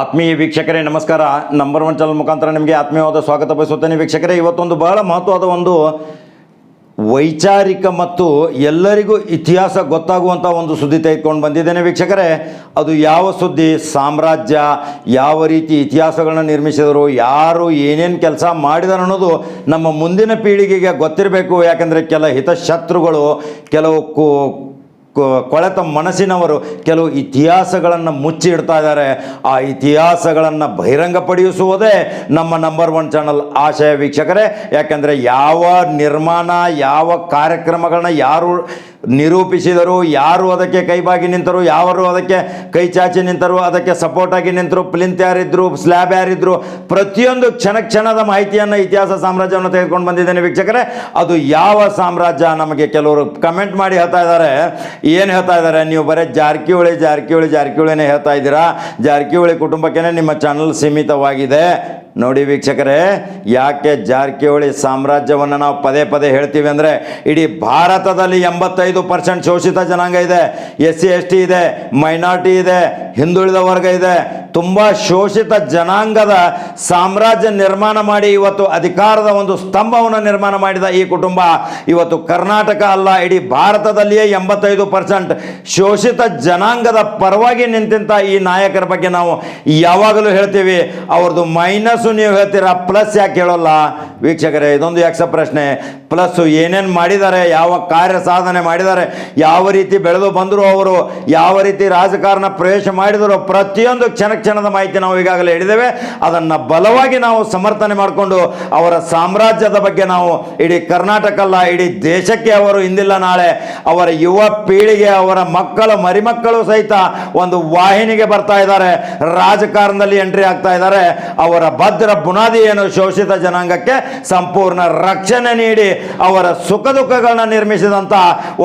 ಆತ್ಮೀಯ ವೀಕ್ಷಕರೇ, ನಮಸ್ಕಾರ. ನಂಬರ್ ಒನ್ ಚಾನಲ್ ಮುಖಾಂತರ ನಿಮಗೆ ಆತ್ಮೀಯವಾದ ಸ್ವಾಗತ ಬಯಸುತ್ತೇನೆ ವೀಕ್ಷಕರೇ. ಇವತ್ತೊಂದು ಬಹಳ ಮಹತ್ವದ ಒಂದು ವೈಚಾರಿಕ ಮತ್ತು ಎಲ್ಲರಿಗೂ ಇತಿಹಾಸ ಗೊತ್ತಾಗುವಂಥ ಒಂದು ಸುದ್ದಿ ತೆಗೆದುಕೊಂಡು ಬಂದಿದ್ದೇನೆ ವೀಕ್ಷಕರೇ. ಅದು ಯಾವ ಸುದ್ದಿ? ಸಾಮ್ರಾಜ್ಯ, ಯಾವ ರೀತಿ ಇತಿಹಾಸಗಳನ್ನ ನಿರ್ಮಿಸಿದರು, ಯಾರು ಏನೇನು ಕೆಲಸ ಮಾಡಿದರು ಅನ್ನೋದು ನಮ್ಮ ಮುಂದಿನ ಪೀಳಿಗೆಗೆ ಗೊತ್ತಿರಬೇಕು. ಯಾಕಂದರೆ ಕೆಲ ಹಿತಶತ್ರುಗಳು, ಕೆಲವು ಕೊಳೆತ ಮನಸ್ಸಿನವರು ಕೆಲವು ಇತಿಹಾಸಗಳನ್ನು ಮುಚ್ಚಿ ಇಡ್ತಾ ಇದ್ದಾರೆ. ಆ ಇತಿಹಾಸಗಳನ್ನು ಬಹಿರಂಗಪಡಿಸುವುದೇ ನಮ್ಮ ನಂಬರ್ ಒನ್ ಚಾನಲ್ ಆಶಯ ವೀಕ್ಷಕರೇ. ಯಾಕೆಂದರೆ ಯಾವ ನಿರ್ಮಾಣ, ಯಾವ ಕಾರ್ಯಕ್ರಮಗಳನ್ನ ಯಾರು ನಿರೂಪಿಸಿದರು ಯಾರು ಅದಕ್ಕೆ ಕೈಬಾಗಿ ನಿಂತರು ಯಾರು ಅದಕ್ಕೆ ಕೈ ಚಾಚಿ ನಿಂತರು, ಅದಕ್ಕೆ ಸಪೋರ್ಟ್ ಆಗಿ ನಿಂತರು ಪ್ಲಿಂತ್ ಯಾರಿದ್ರು ಸ್ಲ್ಯಾಬ್ ಯಾರಿದ್ರು, ಪ್ರತಿಯೊಂದು ಕ್ಷಣ ಕ್ಷಣದ ಮಾಹಿತಿಯನ್ನು ಇತಿಹಾಸ ಸಾಮ್ರಾಜ್ಯವನ್ನು ತೆಗೆದುಕೊಂಡು ಬಂದಿದ್ದೇನೆ ವೀಕ್ಷಕರೇ. ಅದು ಯಾವ ಸಾಮ್ರಾಜ್ಯ ನಮಗೆ ಕೆಲವರು ಕಮೆಂಟ್ ಮಾಡಿ ಹೇಳ್ತಾ ಇದ್ದಾರೆ. ಏನು ಹೇಳ್ತಾ ಇದ್ದಾರೆ? ನೀವು ಬರೀ ಜಾರಕಿಹೊಳಿ ಜಾರಕಿಹೊಳಿ, ಜಾರಕಿಹೊಳಿನೇ ಹೇಳ್ತಾ ಇದ್ದೀರಾ? ಜಾರಕಿಹೊಳಿ ಕುಟುಂಬಕ್ಕೇ ನಿಮ್ಮ ಚಾನಲ್ ಸೀಮಿತವಾಗಿದೆ. ನೋಡಿ ವೀಕ್ಷಕರೇ, ಯಾಕೆ ಜಾರಕಿಹೊಳಿ ಸಾಮ್ರಾಜ್ಯವನ್ನು ನಾವು ಪದೇ ಪದೇ ಹೇಳ್ತೀವಿ ಅಂದರೆ, ಇಡೀ ಭಾರತದಲ್ಲಿ ಎಂಬತ್ತೈದು ಪರ್ಸೆಂಟ್ ಶೋಷಿತ ಜನಾಂಗ ಇದೆ. ಎಸ್ ಸಿ ಎಸ್ ಟಿ ಇದೆ, ಮೈನಾರಿಟಿ ಇದೆ, ಹಿಂದುಳಿದ ವರ್ಗ ಇದೆ. ತುಂಬ ಶೋಷಿತ ಜನಾಂಗದ ಸಾಮ್ರಾಜ್ಯ ನಿರ್ಮಾಣ ಮಾಡಿ ಇವತ್ತು ಅಧಿಕಾರದ ಒಂದು ಸ್ತಂಭವನ್ನು ನಿರ್ಮಾಣ ಮಾಡಿದ ಈ ಕುಟುಂಬ, ಇವತ್ತು ಕರ್ನಾಟಕ ಅಲ್ಲ, ಇಡೀ ಭಾರತದಲ್ಲಿಯೇ ಎಂಬತ್ತೈದು ಪರ್ಸೆಂಟ್ ಶೋಷಿತ ಜನಾಂಗದ ಪರವಾಗಿ ನಿಂತಿಂತ ಈ ನಾಯಕರ ಬಗ್ಗೆ ನಾವು ಯಾವಾಗಲೂ ಹೇಳ್ತೀವಿ. ಅವ್ರದ್ದು ಮೈನಸ್ಸು ನೀವು ಹೇಳ್ತೀರಾ? ಪ್ಲಸ್ ಯಾಕೆ ಹೇಳೋಲ್ಲ? ವೀಕ್ಷಕರೇ, ಇದೊಂದು ಯಕ್ಷ ಪ್ರಶ್ನೆ. ಪ್ಲಸ್ ಏನೇನು ಮಾಡಿದ್ದಾರೆ, ಯಾವ ಕಾರ್ಯ ಸಾಧನೆ ಮಾಡಿದ್ದಾರೆ, ಯಾವ ರೀತಿ ಬೆಳೆದು ಬಂದರು ಅವರು, ಯಾವ ರೀತಿ ರಾಜಕಾರಣ ಪ್ರವೇಶ ಮಾಡಿದರು, ಪ್ರತಿಯೊಂದು ಕ್ಷಣ ಕ್ಷಣದ ಮಾಹಿತಿ ನಾವು ಈಗಾಗಲೇ ಹೇಳಿದ್ದೇವೆ. ಅದನ್ನು ಬಲವಾಗಿ ನಾವು ಸಮರ್ಥನೆ ಮಾಡಿಕೊಂಡು, ಅವರ ಸಾಮ್ರಾಜ್ಯದ ಬಗ್ಗೆ ನಾವು ಇಡೀ ಕರ್ನಾಟಕ ಅಲ್ಲ, ಇಡೀ ದೇಶಕ್ಕೆ ಅವರು ಇಂದಿಲ್ಲ ನಾಳೆ. ಅವರ ಯುವ ಪೀಳಿಗೆ, ಅವರ ಮಕ್ಕಳು ಮರಿಮಕ್ಕಳು ಸಹಿತ ಒಂದು ವಾಹಿನಿಗೆ ಬರ್ತಾ ಇದ್ದಾರೆ. ರಾಜಕಾರಣದಲ್ಲಿ ಎಂಟ್ರಿ ಆಗ್ತಾ ಇದ್ದಾರೆ. ಅವರ ಭದ್ರ ಬುನಾದಿ ಏನು ಶೋಷಿತ ಜನಾಂಗಕ್ಕೆ ಸಂಪೂರ್ಣ ರಕ್ಷಣೆ ನೀಡಿ ಅವರ ಸುಖ ದುಃಖಗಳನ್ನ ನಿರ್ಮಿಸಿದಂಥ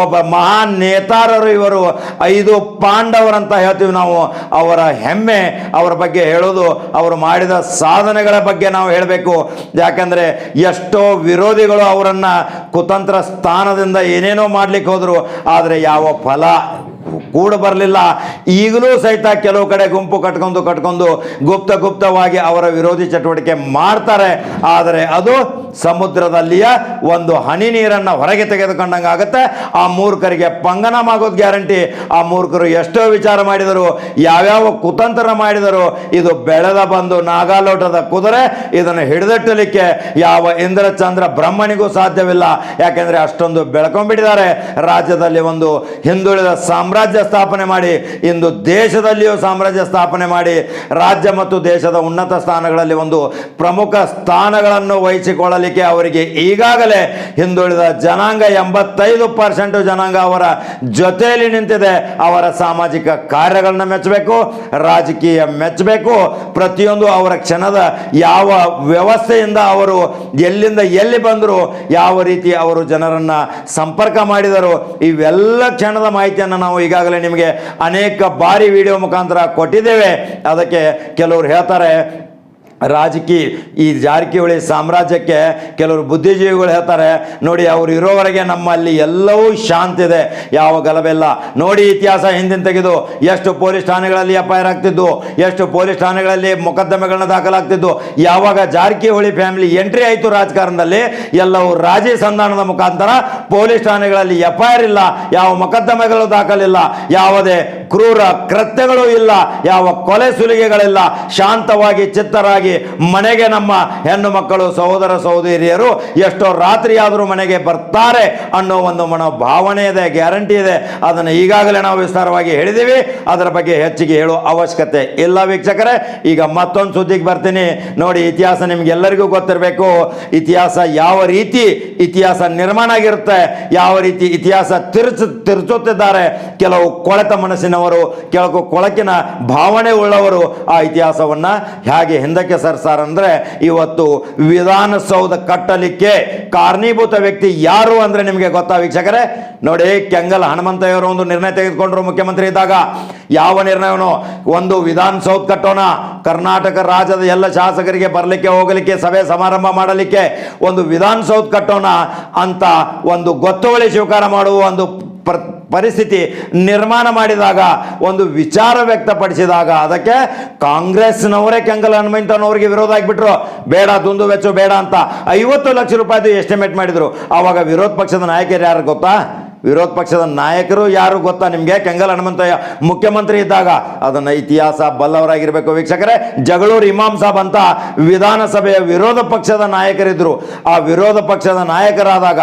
ಒಬ್ಬ ಮಹಾನ್ ನೇತಾರರು ಇವರು. ಐದು ಪಾಂಡವರಂತ ಹೇಳ್ತೀವಿ ನಾವು. ಅವರ ಹೆಮ್ಮೆ, ಅವರ ಬಗ್ಗೆ ಹೇಳೋದು, ಅವರು ಮಾಡಿದ ಸಾಧನೆಗಳ ಬಗ್ಗೆ ನಾವು ಹೇಳಬೇಕು. ಯಾಕಂದರೆ ಎಷ್ಟೋ ವಿರೋಧಿಗಳು ಅವರನ್ನು ಕುತಂತ್ರ ಸ್ಥಾನದಿಂದ ಏನೇನೋ ಮಾಡ್ಲಿಕ್ಕೆ ಹೋದರು, ಆದರೆ ಯಾವ ಫಲ ಕೂಡ ಬರಲಿಲ್ಲ. ಈಗಲೂ ಸಹಿತ ಕೆಲವು ಕಡೆ ಗುಂಪು ಕಟ್ಕೊಂಡು ಕಟ್ಕೊಂಡು ಗುಪ್ತ ಗುಪ್ತವಾಗಿ ಅವರ ವಿರೋಧಿ ಚಟುವಟಿಕೆ ಮಾಡ್ತಾರೆ. ಆದರೆ ಅದು ಸಮುದ್ರದಲ್ಲಿಯ ಒಂದು ಹನಿ ನೀರನ್ನು ಹೊರಗೆ ತೆಗೆದುಕೊಂಡಂಗೆ ಆಗುತ್ತೆ. ಆ ಮೂರ್ಖರಿಗೆ ಪಂಗನಾಮ ಆಗೋದು ಗ್ಯಾರಂಟಿ. ಆ ಮೂರ್ಖರು ಎಷ್ಟೋ ವಿಚಾರ ಮಾಡಿದರು. ಯಾವ್ಯಾವ ಕುತಂತ್ರ ಮಾಡಿದರು. ಇದು ಬೆಳೆದ ಬಂದು ನಾಗಾಲೋಟದ ಕುದುರೆ. ಇದನ್ನು ಹಿಡಿದಿಟ್ಟಲಿಕ್ಕೆ ಯಾವ ಇಂದ್ರಚಂದ್ರ ಬ್ರಹ್ಮನಿಗೂ ಸಾಧ್ಯವಿಲ್ಲ. ಯಾಕೆಂದರೆ ಅಷ್ಟೊಂದು ಬೆಳ್ಕೊಂಡ್ಬಿಟ್ಟಿದ್ದಾರೆ. ರಾಜ್ಯದಲ್ಲಿ ಒಂದು ಹಿಂದುಳಿದ ಸಾಮ್ರಾಜ್ಯ ಸ್ಥಾಪನೆ ಮಾಡಿ, ಇಂದು ದೇಶದಲ್ಲಿಯೂ ಸಾಮ್ರಾಜ್ಯ ಸ್ಥಾಪನೆ ಮಾಡಿ, ರಾಜ್ಯ ಮತ್ತು ದೇಶದ ಉನ್ನತ ಸ್ಥಾನಗಳಲ್ಲಿ ಒಂದು ಪ್ರಮುಖ ಸ್ಥಾನಗಳನ್ನು ವಹಿಸಿಕೊಳ್ಳಲಿಕ್ಕೆ ಅವರಿಗೆ ಈಗಾಗಲೇ ಹಿಂದುಳಿದ ಜನಾಂಗ ಎಂಬತ್ತೈದು ಪರ್ಸೆಂಟ್ ಜನಾಂಗ ಅವರ ಜೊತೆಯಲ್ಲಿ ನಿಂತಿದೆ. ಅವರ ಸಾಮಾಜಿಕ ಕಾರ್ಯಗಳನ್ನ ಮೆಚ್ಚಬೇಕು, ರಾಜಕೀಯ ಮೆಚ್ಚಬೇಕು. ಪ್ರತಿಯೊಂದು ಅವರ ಕ್ಷಣದ ಯಾವ ವ್ಯವಸ್ಥೆಯಿಂದ ಅವರು ಎಲ್ಲಿಂದ ಎಲ್ಲಿ ಬಂದರು, ಯಾವ ರೀತಿ ಅವರು ಜನರನ್ನು ಸಂಪರ್ಕ ಮಾಡಿದರು, ಇವೆಲ್ಲ ಕ್ಷಣದ ಮಾಹಿತಿಯನ್ನು ನಾವು ಈಗಾಗಲೇ ನಿಮಗೆ ಅನೇಕ ಬಾರಿ ವಿಡಿಯೋ ಮುಖಾಂತರ ಕೊಟ್ಟಿದ್ದೇವೆ. ಅದಕ್ಕೆ ಕೆಲವರು ಹೇಳ್ತಾರೆ ರಾಜಕೀಯ, ಈ ಜಾರಕಿಹೊಳಿ ಸಾಮ್ರಾಜ್ಯಕ್ಕೆ ಕೆಲವರು ಬುದ್ಧಿಜೀವಿಗಳು ಹೇಳ್ತಾರೆ, ನೋಡಿ ಅವರು ಇರೋವರೆಗೆ ನಮ್ಮಲ್ಲಿ ಎಲ್ಲವೂ ಶಾಂತಿ ಇದೆ. ಯಾವ ಗಲಭೆಲ್ಲ ನೋಡಿ ಇತಿಹಾಸ ಹಿಂದಿನ ತೆಗೆದು, ಎಷ್ಟು ಪೊಲೀಸ್ ಠಾಣೆಗಳಲ್ಲಿ ಎಫ್ ಐ ಆರ್ ಆಗ್ತಿದ್ದು, ಎಷ್ಟು ಪೊಲೀಸ್ ಠಾಣೆಗಳಲ್ಲಿ ಮೊಕದ್ದಮೆಗಳನ್ನ ದಾಖಲಾಗ್ತಿದ್ದು. ಯಾವಾಗ ಜಾರಕಿಹೊಳಿ ಫ್ಯಾಮಿಲಿ ಎಂಟ್ರಿ ಆಯಿತು ರಾಜಕಾರಣದಲ್ಲಿ, ಎಲ್ಲವೂ ರಾಜಿ ಸಂಧಾನದ ಮುಖಾಂತರ ಪೊಲೀಸ್ ಠಾಣೆಗಳಲ್ಲಿ ಎಫ್ ಐ ಇಲ್ಲ, ಯಾವ ಮೊಕದ್ದಮೆಗಳು ದಾಖಲಿಲ್ಲ, ಯಾವುದೇ ಕ್ರೂರ ಕೃತ್ಯಗಳು ಇಲ್ಲ, ಯಾವ ಕೊಲೆ ಸುಲಿಗೆಗಳಿಲ್ಲ, ಶಾಂತವಾಗಿ, ಚಿತ್ತರಾಗಿ ಮನೆಗೆ ನಮ್ಮ ಹೆಣ್ಣು ಮಕ್ಕಳು, ಸಹೋದರ ಸಹೋದರಿಯರು ಎಷ್ಟೋ ರಾತ್ರಿ ಆದರೂ ಮನೆಗೆ ಬರ್ತಾರೆ ಅನ್ನೋ ಒಂದು ಮನೋಭಾವನೆ ಇದೆ, ಗ್ಯಾರಂಟಿ ಇದೆ. ಅದನ್ನು ಈಗಾಗಲೇ ನಾವು ವಿಸ್ತಾರವಾಗಿ ಹೇಳಿದ್ದೀವಿ. ಅದರ ಬಗ್ಗೆ ಹೆಚ್ಚಿಗೆ ಹೇಳುವ ಅವಶ್ಯಕತೆ ಇಲ್ಲ ವೀಕ್ಷಕರೇ. ಈಗ ಮತ್ತೊಂದು ಸುದ್ದಿಗೆ ಬರ್ತೀನಿ. ನೋಡಿ, ಇತಿಹಾಸ ನಿಮಗೆಲ್ಲರಿಗೂ ಗೊತ್ತಿರಬೇಕು. ಇತಿಹಾಸ ಯಾವ ರೀತಿ ಇತಿಹಾಸ ನಿರ್ಮಾಣ ಆಗಿರುತ್ತೆ, ಯಾವ ರೀತಿ ಇತಿಹಾಸ ತಿರುಚು ತಿರುಚುತ್ತಿದ್ದಾರೆ, ಕೆಲವು ಕೊಳೆತ ಮನಸ್ಸಿನವರು ಕೆಲವು ಕೊಳಕಿನ ಭಾವನೆ ಉಳ್ಳವರು ಆ ಇತಿಹಾಸವನ್ನು ಹೇಗೆ ಹಿಂದಕ್ಕೆ ಸರ್ಸಾರ ಅಂದ್ರೆ ಇವತ್ತು ವಿಧಾನಸೌಧ ಕಟ್ಟಲಿಕ್ಕೆ ಕಾರಣೀಭೂತ ವ್ಯಕ್ತಿ ಯಾರು ಅಂದ್ರೆ ನಿಮಗೆ ಗೊತ್ತಾ ವೀಕ್ಷಕರೇ? ನೋಡಿ, ಕೆಂಗಲ್ ಹನುಮಂತಯ್ಯವರು ಒಂದು ನಿರ್ಣಯ ತೆಗೆದುಕೊಂಡ್ರು ಮುಖ್ಯಮಂತ್ರಿ ಇದ್ದಾಗ. ಯಾವ ನಿರ್ಣಯವನ್ನು ಒಂದು ವಿಧಾನಸೌಧ ಕಟ್ಟೋಣ. ಕರ್ನಾಟಕ ರಾಜ್ಯದ ಎಲ್ಲ ಶಾಸಕರಿಗೆ ಬರಲಿಕ್ಕೆ, ಹೋಗಲಿಕ್ಕೆ, ಸಭೆ ಸಮಾರಂಭ ಮಾಡಲಿಕ್ಕೆ ಒಂದು ವಿಧಾನಸೌಧ ಕಟ್ಟೋಣ ಅಂತ ಒಂದು ಗೊತ್ತುವಳಿ ಸ್ವೀಕಾರ ಮಾಡುವ ಒಂದು ಪರಿಸ್ಥಿತಿ ನಿರ್ಮಾಣ ಮಾಡಿದಾಗ, ಒಂದು ವಿಚಾರ ವ್ಯಕ್ತಪಡಿಸಿದಾಗ, ಅದಕ್ಕೆ ಕಾಂಗ್ರೆಸ್ನವರೇ ಕೆಂಗಲ್ ಹನುಮಂತನವರಿಗೆ ವಿರೋಧ ಆಗಿಬಿಟ್ರು. ಬೇಡ, ದುಂದು ವೆಚ್ಚ ಬೇಡ ಅಂತ ಐವತ್ತು ಲಕ್ಷ ರೂಪಾಯಿದು ಎಸ್ಟಿಮೇಟ್ ಮಾಡಿದ್ರು. ಆವಾಗ ವಿರೋಧ ಪಕ್ಷದ ನಾಯಕರು ಯಾರು ಗೊತ್ತಾ? ವಿರೋಧ ಪಕ್ಷದ ನಾಯಕರು ಯಾರು ಗೊತ್ತಾ? ನಿಮಗೆ ಕೆಂಗಲ್ ಹನುಮಂತಯ್ಯ ಮುಖ್ಯಮಂತ್ರಿ ಇದ್ದಾಗ. ಅದನ್ನು ಇತಿಹಾಸ ಬಲ್ಲವರಾಗಿರಬೇಕು ವೀಕ್ಷಕರೇ. ಜಗಳೂರು ಇಮಾಮ್ ಸಾಬ್ ಅಂತ ವಿಧಾನಸಭೆಯ ವಿರೋಧ ಪಕ್ಷದ ನಾಯಕರಿದ್ದರು ಆ ವಿರೋಧ ಪಕ್ಷದ ನಾಯಕರಾದಾಗ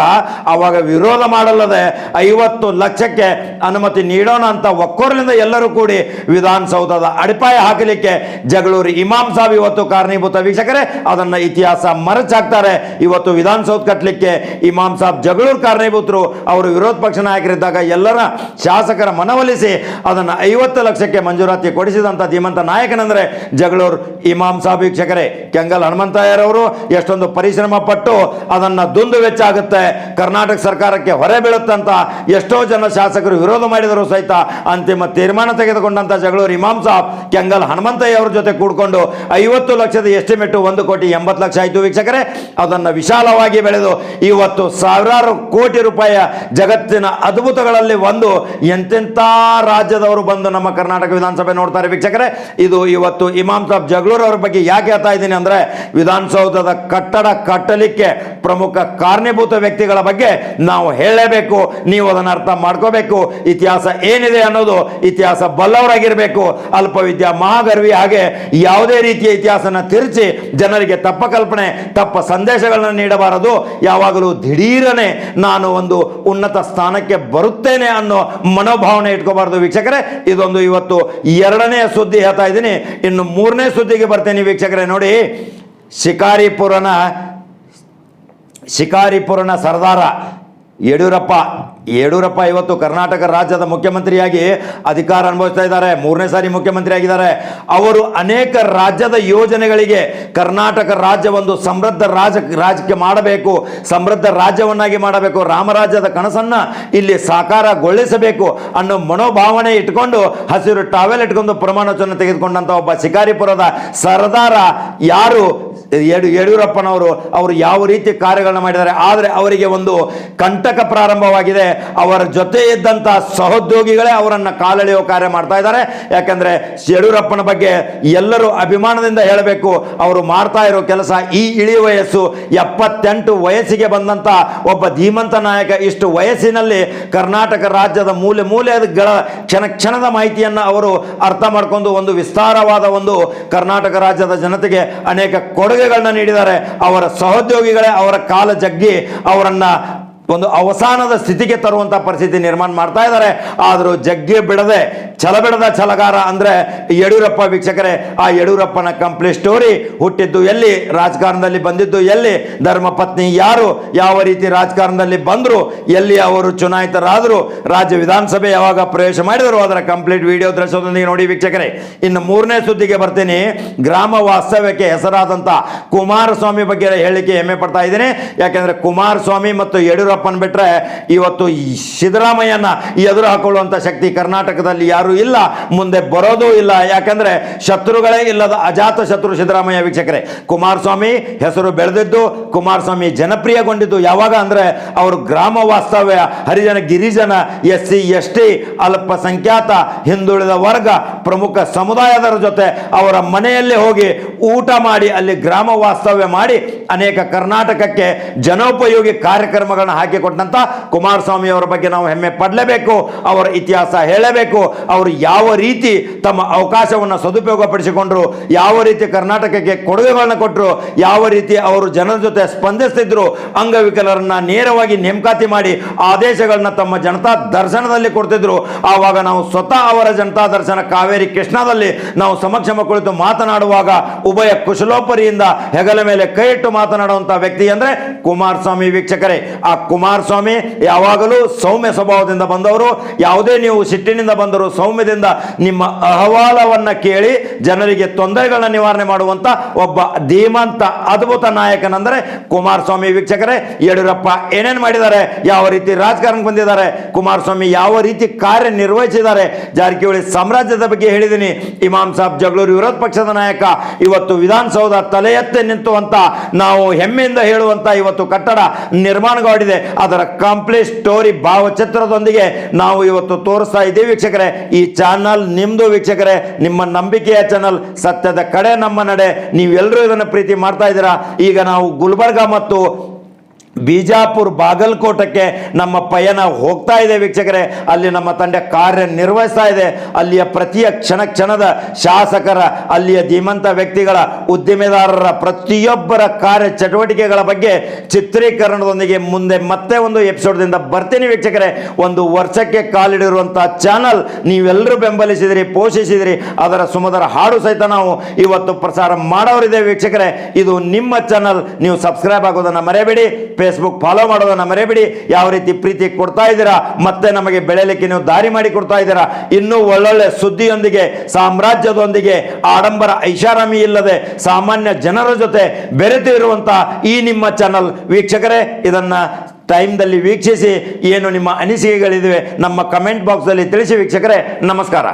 ಆವಾಗ ವಿರೋಧ ಮಾಡಲ್ಲದೆ ಐವತ್ತು ಲಕ್ಷಕ್ಕೆ ಅನುಮತಿ ನೀಡೋಣ ಅಂತ ಒಕ್ಕೊರಲಿಂದ ಎಲ್ಲರೂ ಕೂಡಿ ವಿಧಾನಸೌಧದ ಅಡಿಪಾಯ ಹಾಕಲಿಕ್ಕೆ ಜಗಳೂರು ಇಮಾಮ್ ಸಾಬ್ ಇವತ್ತು ಕಾರಣೀಭೂತ ವೀಕ್ಷಕರೇ. ಅದನ್ನು ಇತಿಹಾಸ ಮರಚಾಕ್ತಾರೆ. ಇವತ್ತು ವಿಧಾನಸೌಧ ಕಟ್ಟಲಿಕ್ಕೆ ಇಮಾಮ್ ಸಾಬ್ ಜಗಳೂರು ಕಾರಣೀಭೂತರು. ಅವರು ವಿರೋಧ ಪಕ್ಷ ನಾಯಕರಿದ್ದಾಗ ಎಲ್ಲರ ಶಾಸಕರ ಮನವೊಲಿಸಿ ಅದನ್ನು ಐವತ್ತು ಲಕ್ಷಕ್ಕೆ ಮಂಜೂರಾತಿ ಕೊಡಿಸಿದಂಥ ಧೀಮಂತ ನಾಯಕನಂದ್ರೆ ಜಗಳೂರು ಇಮಾಮ್ ಸಾಬ್ ವೀಕ್ಷಕರೇ. ಕೆಂಗಲ್ ಹನುಮಂತಯ್ಯರವರು ಎಷ್ಟೊಂದು ಪರಿಶ್ರಮ ಪಟ್ಟು ಅದನ್ನು ದುಂದು ವೆಚ್ಚ ಆಗುತ್ತೆ ಕರ್ನಾಟಕ ಸರ್ಕಾರಕ್ಕೆ ಹೊರೆ ಬೀಳುತ್ತಂತ ಎಷ್ಟೋ ಜನ ಶಾಸಕರು ವಿರೋಧ ಮಾಡಿದರು ಸಹಿತ ಅಂತಿಮ ತೀರ್ಮಾನ ತೆಗೆದುಕೊಂಡಂತ ಜಗಳೂರು ಇಮಾಮ್ ಸಾಬ್, ಕೆಂಗಲ್ ಹನುಮಂತಯ್ಯ ಅವ್ರ ಜೊತೆ ಕೂಡ್ಕೊಂಡು ಐವತ್ತು ಲಕ್ಷದ ಎಸ್ಟಿಮೇಟು ಒಂದು ಕೋಟಿ ಎಂಬತ್ತು ಲಕ್ಷ ಆಯಿತು ವೀಕ್ಷಕರೇ. ಅದನ್ನು ವಿಶಾಲವಾಗಿ ಬೆಳೆದು ಇವತ್ತು ಸಾವಿರಾರು ಕೋಟಿ ರೂಪಾಯಿಯ ಜಗತ್ತಿನ ಅದ್ಭುತಗಳಲ್ಲಿ ಒಂದು ಎಂತೆಂಥ ರಾಜ್ಯದವರು ಬಂದು ನಮ್ಮ ಕರ್ನಾಟಕ ವಿಧಾನಸಭೆ ನೋಡ್ತಾರೆ ವೀಕ್ಷಕರೇ. ಇದು ಇವತ್ತು ಇಮಾಮ್ ಸಾಬ್ ಜಗಳೂರು ಅವರ ಬಗ್ಗೆ ಯಾಕೆ ಹೇಳ್ತಾ ಇದ್ದೀನಿ ಅಂದ್ರೆ, ವಿಧಾನಸೌಧದ ಕಟ್ಟಡ ಕಟ್ಟಲಿಕ್ಕೆ ಪ್ರಮುಖ ಕಾರಣೀಭೂತ ವ್ಯಕ್ತಿಗಳ ಬಗ್ಗೆ ನಾವು ಹೇಳಲೇಬೇಕು, ನೀವು ಅದನ್ನು ಅರ್ಥ ಮಾಡ್ಕೋಬೇಕು. ಇತಿಹಾಸ ಏನಿದೆ ಅನ್ನೋದು ಇತಿಹಾಸ ಬಲ್ಲವರಾಗಿರಬೇಕು. ಅಲ್ಪವಿದ್ಯಾ ಮಹಾಗರ್ವಿ ಹಾಗೆ ಯಾವುದೇ ರೀತಿಯ ಇತಿಹಾಸನ ತಿರುಚಿ ಜನರಿಗೆ ತಪ್ಪ ಕಲ್ಪನೆ, ತಪ್ಪ ಸಂದೇಶಗಳನ್ನು ನೀಡಬಾರದು. ಯಾವಾಗಲೂ ದಿಢೀರನೆ ನಾನು ಒಂದು ಉನ್ನತ ಸ್ಥಾನಕ್ಕೆ ಬರುತ್ತೇನೆ ಅನ್ನೋ ಮನೋಭಾವನೆ ಇಟ್ಕೋಬಾರ್ದು ವೀಕ್ಷಕರೇ. ಇದೊಂದು ಇವತ್ತು ಎರಡನೇ ಸುದ್ದಿ ಹೇಳ್ತಾ ಇದ್ದೀನಿ. ಇನ್ನು ಮೂರನೇ ಸುದ್ದಿಗೆ ಬರ್ತೇನೆ ವೀಕ್ಷಕರೇ, ನೋಡಿ. ಶಿಕಾರಿಪುರನ ಶಿಕಾರಿಪುರನ ಸರ್ದಾರ ಯಡಿಯೂರಪ್ಪ ಯಡಿಯೂರಪ್ಪ ಇವತ್ತು ಕರ್ನಾಟಕ ರಾಜ್ಯದ ಮುಖ್ಯಮಂತ್ರಿಯಾಗಿ ಅಧಿಕಾರ ಅನುಭವಿಸ್ತಾ ಇದ್ದಾರೆ. ಮೂರನೇ ಸಾರಿ ಮುಖ್ಯಮಂತ್ರಿ ಆಗಿದ್ದಾರೆ ಅವರು ಅನೇಕ ರಾಜ್ಯದ ಯೋಜನೆಗಳಿಗೆ ಕರ್ನಾಟಕ ರಾಜ್ಯ ಒಂದು ಸಮೃದ್ಧ ರಾಜ, ರಾಜ್ಯಕ್ಕೆ ಮಾಡಬೇಕು, ಸಮೃದ್ಧ ರಾಜ್ಯವನ್ನಾಗಿ ಮಾಡಬೇಕು, ರಾಮರಾಜ್ಯದ ಕನಸನ್ನ ಇಲ್ಲಿ ಸಾಕಾರಗೊಳಿಸಬೇಕು ಅನ್ನೋ ಮನೋಭಾವನೆ ಇಟ್ಕೊಂಡು ಹಸಿರು ಟಾವೆಲ್ ಇಟ್ಕೊಂಡು ಪ್ರಮಾಣ ವಚನ ತೆಗೆದುಕೊಂಡಂತ ಒಬ್ಬ ಶಿಕಾರಿಪುರದ ಸರ್ದಾರ ಯಾರು ಯಡು ಯಡಿಯೂರಪ್ಪನವರು ಅವರು ಯಾವ ರೀತಿ ಕಾರ್ಯಗಳನ್ನ ಮಾಡಿದ್ದಾರೆ, ಆದರೆ ಅವರಿಗೆ ಒಂದು ಕಂಟಕ ಪ್ರಾರಂಭವಾಗಿದೆ. ಅವರ ಜೊತೆ ಇದ್ದಂಥ ಸಹೋದ್ಯೋಗಿಗಳೇ ಅವರನ್ನು ಕಾಲೆಳೆಯುವ ಕಾರ್ಯ ಮಾಡ್ತಾ ಇದ್ದಾರೆ. ಯಾಕಂದರೆ ಯಡಿಯೂರಪ್ಪನ ಬಗ್ಗೆ ಎಲ್ಲರೂ ಅಭಿಮಾನದಿಂದ ಹೇಳಬೇಕು, ಅವರು ಮಾಡ್ತಾ ಇರೋ ಕೆಲಸ ಈ ಇಳಿ ವಯಸ್ಸು, ಎಪ್ಪತ್ತೆಂಟು ವಯಸ್ಸಿಗೆ ಬಂದಂಥ ಒಬ್ಬ ಧೀಮಂತ ನಾಯಕ, ಇಷ್ಟು ವಯಸ್ಸಿನಲ್ಲಿ ಕರ್ನಾಟಕ ರಾಜ್ಯದ ಮೂಲೆ ಮೂಲೆಗಳ ಕ್ಷಣ ಕ್ಷಣದ ಮಾಹಿತಿಯನ್ನು ಅವರು ಅರ್ಥ ಮಾಡ್ಕೊಂಡು ಒಂದು ವಿಸ್ತಾರವಾದ ಒಂದು ಕರ್ನಾಟಕ ರಾಜ್ಯದ ಜನತೆಗೆ ಅನೇಕ ಕೊಡುಗೆಗಳನ್ನ ನೀಡಿದ್ದಾರೆ. ಅವರ ಸಹೋದ್ಯೋಗಿಗಳೇ ಅವರ ಕಾಲ ಜಗ್ಗಿ ಅವರನ್ನ ಒಂದು ಅವಸಾನದ ಸ್ಥಿತಿಗೆ ತರುವಂಥ ಪರಿಸ್ಥಿತಿ ನಿರ್ಮಾಣ ಮಾಡ್ತಾ ಇದ್ದಾರೆ. ಆದರೂ ಜಗ್ಗಿ ಬಿಡದೆ, ಛಲ ಬಿಡದ ಛಲಗಾರ ಅಂದರೆ ಯಡಿಯೂರಪ್ಪ ವೀಕ್ಷಕರೇ, ಆ ಯಡಿಯೂರಪ್ಪನ ಕಂಪ್ಲೀಟ್ ಸ್ಟೋರಿ ಹುಟ್ಟಿದ್ದು ಎಲ್ಲಿ? ರಾಜಕಾರಣದಲ್ಲಿ ಬಂದಿದ್ದು ಎಲ್ಲಿ? ಧರ್ಮಪತ್ನಿ ಯಾರು? ಯಾವ ರೀತಿ ರಾಜಕಾರಣದಲ್ಲಿ ಬಂದರು? ಎಲ್ಲಿ ಅವರು ಚುನಾಯಿತರಾದರು? ರಾಜ್ಯ ವಿಧಾನಸಭೆ ಯಾವಾಗ ಪ್ರವೇಶ ಮಾಡಿದರು? ಅದರ ಕಂಪ್ಲೀಟ್ ವಿಡಿಯೋ ದೃಶ್ಯದೊಂದಿಗೆ ನೋಡಿ ವೀಕ್ಷಕರೇ. ಇನ್ನು ಮೂರನೇ ಸುದ್ದಿಗೆ ಬರ್ತೀನಿ. ಗ್ರಾಮ ವಾಸ್ತವ್ಯಕ್ಕೆ ಹೆಸರಾದಂಥ ಕುಮಾರಸ್ವಾಮಿ ಬಗ್ಗೆ ಹೇಳಿಕೆ ಹೆಮ್ಮೆ ಪಡ್ತಾ ಇದ್ದೀನಿ. ಯಾಕೆಂದ್ರೆ ಕುಮಾರಸ್ವಾಮಿ ಮತ್ತು ಯಡಿಯೂರಪ್ಪನ ಬಿಟ್ಟರೆ ಇವತ್ತು ಸಿದ್ದರಾಮಯ್ಯನ ಎದುರು ಹಾಕೊಳ್ಳುವಂಥ ಶಕ್ತಿ ಕರ್ನಾಟಕದಲ್ಲಿ ಯಾರು ಇಲ್ಲ, ಮುಂದೆ ಬರೋದೂ ಇಲ್ಲ. ಯಾಕಂದ್ರೆ ಶತ್ರುಗಳೇ ಇಲ್ಲದ ಅಜಾತ ಶತ್ರು ಸಿದ್ದರಾಮಯ್ಯ ವೀಕ್ಷಕರೇ. ಕುಮಾರಸ್ವಾಮಿ ಹೆಸರು ಬೆಳೆದಿದ್ದು, ಕುಮಾರಸ್ವಾಮಿ ಜನಪ್ರಿಯಗೊಂಡಿದ್ದು ಯಾವಾಗ ಅಂದರೆ ಅವರು ಗ್ರಾಮ ವಾಸ್ತವ್ಯ, ಹರಿಜನ ಗಿರಿಜನ ಎಸ್ ಸಿ ಎಸ್ ಟಿ ಅಲ್ಪಸಂಖ್ಯಾತ, ಹಿಂದುಳಿದ ವರ್ಗ, ಪ್ರಮುಖ ಸಮುದಾಯದರ ಜೊತೆ ಅವರ ಮನೆಯಲ್ಲಿ ಹೋಗಿ ಊಟ ಮಾಡಿ, ಅಲ್ಲಿ ಗ್ರಾಮ ವಾಸ್ತವ್ಯ ಮಾಡಿ ಅನೇಕ ಕರ್ನಾಟಕಕ್ಕೆ ಜನೋಪಯೋಗಿ ಕಾರ್ಯಕ್ರಮಗಳನ್ನ ಹಾಕಿಕೊಟ್ಟಂತ ಕುಮಾರಸ್ವಾಮಿ ಅವರ ಬಗ್ಗೆ ನಾವು ಹೆಮ್ಮೆ ಪಡಲೇಬೇಕು, ಅವರ ಇತಿಹಾಸ ಹೇಳಬೇಕು, ಅವರು ಯಾವ ರೀತಿ ತಮ್ಮ ಅವಕಾಶವನ್ನು ಸದುಪಯೋಗಪಡಿಸಿಕೊಂಡ್ರು, ಯಾವ ರೀತಿ ಕರ್ನಾಟಕಕ್ಕೆ ಕೊಡುಗೆಗಳನ್ನ ಕೊಟ್ಟರು ಯಾವ ರೀತಿ ಅವರು ಜನರ ಜೊತೆ ಸ್ಪಂದಿಸ್ತಿದ್ರು, ಅಂಗವಿಕಲರನ್ನ ನೇರವಾಗಿ ನೇಮಕಾತಿ ಮಾಡಿ ಆದೇಶಗಳನ್ನ ತಮ್ಮ ಜನತಾ ದರ್ಶನದಲ್ಲಿ ಕೊಡ್ತಿದ್ರು, ಆವಾಗ ನಾವು ಸ್ವತಃ ಅವರ ಜನತಾ ದರ್ಶನ ಕಾವೇರಿ ಕೃಷ್ಣದಲ್ಲಿ ನಾವು ಸಮಕ್ಷಮ ಕುಳಿತು ಮಾತನಾಡುವಾಗ ಉಭಯ ಕುಶಲೋಪರಿಯಿಂದ ಹೆಗಲ ಮೇಲೆ ಕೈ ಇಟ್ಟು ಮಾತನಾಡುವಂತಹ ವ್ಯಕ್ತಿ ಅಂದ್ರೆ ಕುಮಾರಸ್ವಾಮಿ ವೀಕ್ಷಕರೇ. ಆ ಕುಮಾರಸ್ವಾಮಿ ಯಾವಾಗಲೂ ಸೌಮ್ಯ ಸ್ವಭಾವದಿಂದ ಬಂದವರು. ಯಾವುದೇ ನೀವು ಸಿಟ್ಟಿನಿಂದ ಬಂದರು ಸೌಮ್ಯದಿಂದ ನಿಮ್ಮ ಅಹವಾಲವನ್ನು ಕೇಳಿ ಜನರಿಗೆ ತೊಂದರೆಗಳನ್ನ ನಿವಾರಣೆ ಮಾಡುವಂತ ಒಬ್ಬ ಧೀಮಂತ, ಅದ್ಭುತ ನಾಯಕನಂದ್ರೆ ಕುಮಾರಸ್ವಾಮಿ ವೀಕ್ಷಕರೇ. ಯಡಿಯೂರಪ್ಪ ಏನೇನು ಮಾಡಿದ್ದಾರೆ? ಯಾವ ರೀತಿ ರಾಜಕಾರಣಕ್ಕೆ ಬಂದಿದ್ದಾರೆ? ಕುಮಾರಸ್ವಾಮಿ ಯಾವ ರೀತಿ ಕಾರ್ಯನಿರ್ವಹಿಸಿದ್ದಾರೆ? ಜಾರಕಿಹೊಳಿ ಸಾಮ್ರಾಜ್ಯದ ಬಗ್ಗೆ ಹೇಳಿದ್ದೀನಿ ಇಮಾಮ್ ಸಾಬ್ ಜಗಳೂರು ವಿರೋಧ ಪಕ್ಷದ ನಾಯಕ. ಇವತ್ತು ವಿಧಾನಸೌಧ ತಲೆ ಎತ್ತಿ ನಿಂತು ಅಂತ ನಾವು ಹೆಮ್ಮೆಯಿಂದ ಹೇಳುವಂತ ಇವತ್ತು ಕಟ್ಟಡ ನಿರ್ಮಾಣಗೊಂಡಿದೆ. ಅದರ ಕಂಪ್ಲೀಟ್ ಸ್ಟೋರಿ ಭಾವಚಿತ್ರದೊಂದಿಗೆ ನಾವು ಇವತ್ತು ತೋರಿಸ್ತಾ ಇದ್ದೀವಿ ವೀಕ್ಷಕರೇ. ಈ ಚಾನಲ್ ನಿಮ್ಮದು ವೀಕ್ಷಕರೇ. ನಿಮ್ಮ ನಂಬಿಕೆಯ ಚಾನಲ್ ಸತ್ಯದ ಕಡೆ ನಮ್ಮ ನಡೆ. ನೀವೆಲ್ಲರೂ ಇದನ್ನು ಪ್ರೀತಿ ಮಾಡ್ತಾ ಇದ್ದೀರಾ? ಈಗ ನಾವು ಗುಲ್ಬರ್ಗ ಮತ್ತು ಬಿಜಾಪುರ ಬಾಗಲಕೋಟಕ್ಕೆ ನಮ್ಮ ಪಯಣ ಹೋಗ್ತಾ ಇದೆ ವೀಕ್ಷಕರೇ. ಅಲ್ಲಿ ನಮ್ಮ ತಂಡ ಕಾರ್ಯನಿರ್ವಹಿಸ್ತಾ ಇದೆ. ಅಲ್ಲಿಯ ಪ್ರತಿಯ ಕ್ಷಣ ಕ್ಷಣದ ಶಾಸಕರ, ಅಲ್ಲಿಯ ಧೀಮಂತ ವ್ಯಕ್ತಿಗಳ, ಉದ್ದಿಮೆದಾರರ ಪ್ರತಿಯೊಬ್ಬರ ಕಾರ್ಯ ಚಟುವಟಿಕೆಗಳ ಬಗ್ಗೆ ಚಿತ್ರೀಕರಣದೊಂದಿಗೆ ಮುಂದೆ ಮತ್ತೆ ಒಂದು ಎಪಿಸೋಡ್ದಿಂದ ಬರ್ತೀನಿ ವೀಕ್ಷಕರೇ. ಒಂದು ವರ್ಷಕ್ಕೆ ಕಾಲಿಡಿರುವಂತಹ ಚಾನಲ್ ನೀವೆಲ್ಲರೂ ಬೆಂಬಲಿಸಿದಿರಿ, ಪೋಷಿಸಿದಿರಿ. ಅದರ ಸುಮಧರ ಹಾಡು ಸಹಿತ ನಾವು ಇವತ್ತು ಪ್ರಸಾರ ಮಾಡೋರಿದೆ ವೀಕ್ಷಕರೇ. ಇದು ನಿಮ್ಮ ಚಾನಲ್. ನೀವು ಸಬ್ಸ್ಕ್ರೈಬ್ ಆಗೋದನ್ನು ಮರೆಯಬೇಡಿ. ಫೇಸ್ಬುಕ್ ಫಾಲೋ ಮಾಡೋದನ್ನ ಮರೆಯಬಿಡಿ ಯಾವ ರೀತಿ ಪ್ರೀತಿ ಕೊಡ್ತಾ ಇದ್ದೀರಾ? ಮತ್ತೆ ನಮಗೆ ಬೆಳೆಯಲಿಕ್ಕೆ ನೀವು ದಾರಿ ಮಾಡಿ ಕೊಡ್ತಾ ಇದ್ದೀರಾ? ಇನ್ನೂ ಒಳ್ಳೊಳ್ಳೆ ಸುದ್ದಿಯೊಂದಿಗೆ, ಸಾಮ್ರಾಜ್ಯದೊಂದಿಗೆ ಆಡಂಬರ ಐಷಾರಾಮಿ ಇಲ್ಲದೆ ಸಾಮಾನ್ಯ ಜನರ ಜೊತೆ ಬೆರೆತು ಇರುವಂತಹ ಈ ನಿಮ್ಮ ಚಾನಲ್ ವೀಕ್ಷಕರೇ, ಇದನ್ನ ಟೈಮ್ದಲ್ಲಿ ವೀಕ್ಷಿಸಿ, ಏನು ನಿಮ್ಮ ಅನಿಸಿಕೆಗಳಿವೆ ನಮ್ಮ ಕಮೆಂಟ್ ಬಾಕ್ಸಲ್ಲಿ ತಿಳಿಸಿ ವೀಕ್ಷಕರೇ, ನಮಸ್ಕಾರ.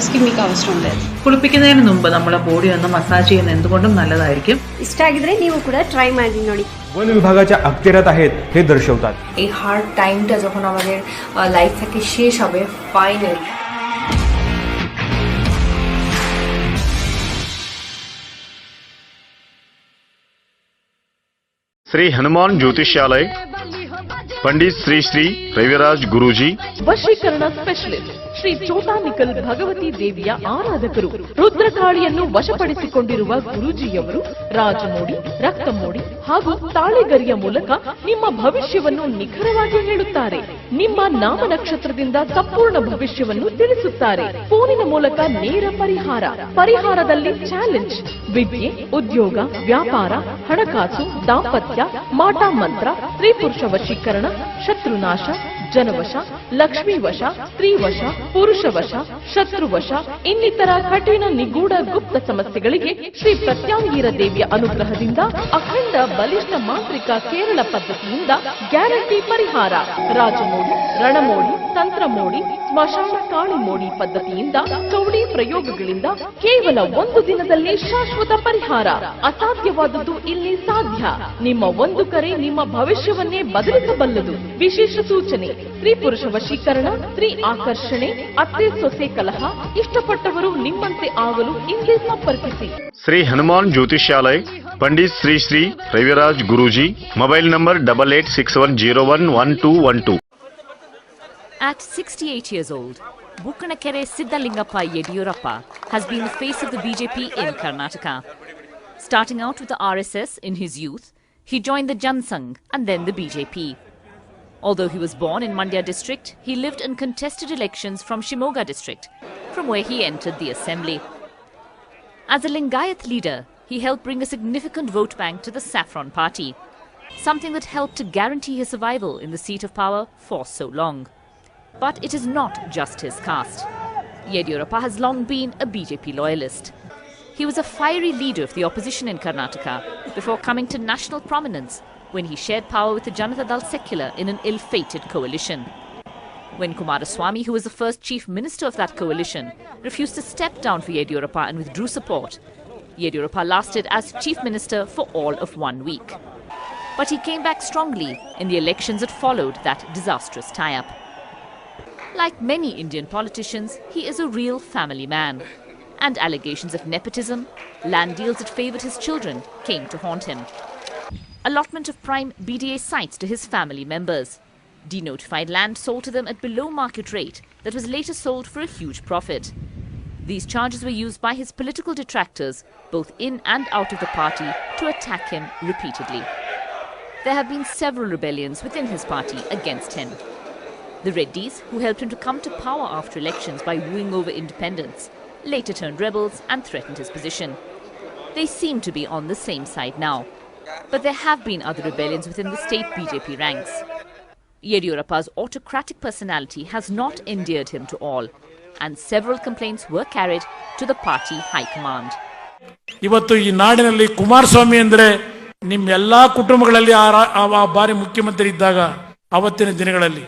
സ്കിമ്മിക്ക് അവസരം లేదు കുളിപ്പിക്കുന്നതിന് മുമ്പ് നമ്മുടെ ബോഡി ഒന്ന് മസാജ് ചെയ്യുന്നത് എന്തുകൊണ്ടും നല്ലതായിരിക്കും ಇಷ್ಟ ಆಗಿದ್ರೆ ನೀವು ಕೂಡ ಟ್ರೈ ಮಾಡಿ ನೋಡಿ वन विभागाच्या अखत्यारात आहेत हे दर्शवतात এই হার্ড টাইমটা যখন আমাদের লাইফ থেকে শেষ হবে ফাইনালি श्री हनुमान ज्योतिषालय पंडित श्री श्री रविराज गुरुजी ವಶೀಕರಣ ಸ್ಪೆಷಲಿಸ್ಟ್ ಶ್ರೀ ಚೋಟಾನಿಕಲ್ ಭಗವತಿ ದೇವಿಯ ಆರಾಧಕರು. ರುದ್ರಕಾಳಿಯನ್ನು ವಶಪಡಿಸಿಕೊಂಡಿರುವ ಗುರೂಜಿಯವರು ರಾಜಮೋಡಿ, ರಕ್ತಮೂಡಿ ಹಾಗೂ ತಾಳೆಗರಿಯ ಮೂಲಕ ನಿಮ್ಮ ಭವಿಷ್ಯವನ್ನು ನಿಖರವಾಗಿ ಹೇಳುತ್ತಾರೆ. ನಿಮ್ಮ ನಾಮ ನಕ್ಷತ್ರದಿಂದ ಸಂಪೂರ್ಣ ಭವಿಷ್ಯವನ್ನು ತಿಳಿಸುತ್ತಾರೆ. ಫೋನಿನ ಮೂಲಕ ನೇರ ಪರಿಹಾರ. ಪರಿಹಾರದಲ್ಲಿ ಚಾಲೆಂಜ್. ವಿದ್ಯೆ, ಉದ್ಯೋಗ, ವ್ಯಾಪಾರ, ಹಣಕಾಸು, ದಾಂಪತ್ಯ, ಮಾಟ ಮಂತ್ರ ಸ್ತ್ರೀ ಪುರುಷ ವಶೀಕರಣ, ಶತ್ರುನಾಶ, ಜನವಶ ಲಕ್ಷ್ಮೀ ವಶ ಸ್ತ್ರೀ ವಶ ಪುರುಷ ವಶ ಶತ್ರುವಶ, ಇನ್ನಿತರ ಕಠಿಣ ನಿಗೂಢ ಗುಪ್ತ ಸಮಸ್ಯೆಗಳಿಗೆ ಶ್ರೀ ಪ್ರತ್ಯಾಂಗೀರ ದೇವಿಯ ಅನುಗ್ರಹದಿಂದ ಅಖಂಡ ಬಲಿಷ್ಠ ಮಾಂತ್ರಿಕ ಕೇರಳ ಪದ್ಧತಿಯಿಂದ ಗ್ಯಾರಂಟಿ ಪರಿಹಾರ. ರಾಜಮೋಡಿ ರಣಮೋಡಿ ತಂತ್ರಮೋಡಿ ಸ್ಮಶಾನ ಕಾಳಿ ಮೋಡಿ ಪದ್ಧತಿಯಿಂದ ಚೌಡಿ ಪ್ರಯೋಗಗಳಿಂದ ಕೇವಲ ಒಂದು ದಿನದಲ್ಲಿ ಶಾಶ್ವತ ಪರಿಹಾರ. ಅಸಾಧ್ಯವಾದದ್ದು ಇಲ್ಲಿ ಸಾಧ್ಯ. ನಿಮ್ಮ ಒಂದು ಕರೆ ನಿಮ್ಮ ಭವಿಷ್ಯವನ್ನೇ ಬದಲಿಸಬಲ್ಲದು. ವಿಶೇಷ ಸೂಚನೆ ಸ್ತ್ರೀ ಪುರುಷ ವಶೀಕರಣ ಸ್ತ್ರೀ ಆಕರ್ಷಣೆ ಅತ್ತೆ ಸೊಸೆ ಕಲಹ ಇಷ್ಟಪಟ್ಟವರು ನಿಮ್ಮಂತೆ ಆಗಲು ಇಂದೇ ಸಂಪರ್ಕಿಸಿ Shri Hanuman Jyotishalaya Pandit Shri Shri Raviraj Guruji mobile number double eight six one zero one one two one two At 68 years old, Bukanakere Siddhalingappa Yediyurappa has been the face of the BJP in Karnataka. Starting out with the RSS in his youth, he joined the Jansang and then the BJP. Although he was born in Mandya district, he lived in contested elections from Shimoga district, from where he entered the assembly. As a Lingayat leader, he helped bring a significant vote bank to the Saffron party, something that helped to guarantee his survival in the seat of power for so long. But it is not just his caste. Yediyurappa has long been a BJP loyalist. He was a fiery leader of the opposition in Karnataka before coming to national prominence when he shared power with the Janata Dal Secular in an ill-fated coalition. When Kumaraswamy, who was the first chief minister of that coalition, refused to step down for Yediyurappa and withdrew support, Yediyurappa lasted as chief minister for all of one week. But he came back strongly in the elections that followed that disastrous tie-up. Like many Indian politicians, he is a real family man. And allegations of nepotism, land deals that favoured his children, came to haunt him. Allotment of prime BDA sites to his family members. Denotified land sold to them at below market rate that was later sold for a huge profit. These charges were used by his political detractors, both in and out of the party, to attack him repeatedly. There have been several rebellions within his party against him. The Reddys, who helped him to come to power after elections by wooing over independence, later turned rebels and threatened his position. They seem to be on the same side now. But there have been other rebellions within the state BJP ranks. Yediyurappa's autocratic personality has not endeared him to all, and several complaints were carried to the party high command. ಇವತ್ತು ಈ ನಾಡಿನಲ್ಲಿ ಕುಮಾರಸ್ವಾಮಿ ಅಂದರೆ ನಿಮ್ಮ ಎಲ್ಲಾ ಕುಟುಂಬಗಳಲ್ಲಿ ಆ ಬಾರಿ ಮುಖ್ಯಮಂತ್ರಿ ಇದ್ದಾಗ ಅವತ್ತಿನ ದಿನಗಳಲ್ಲಿ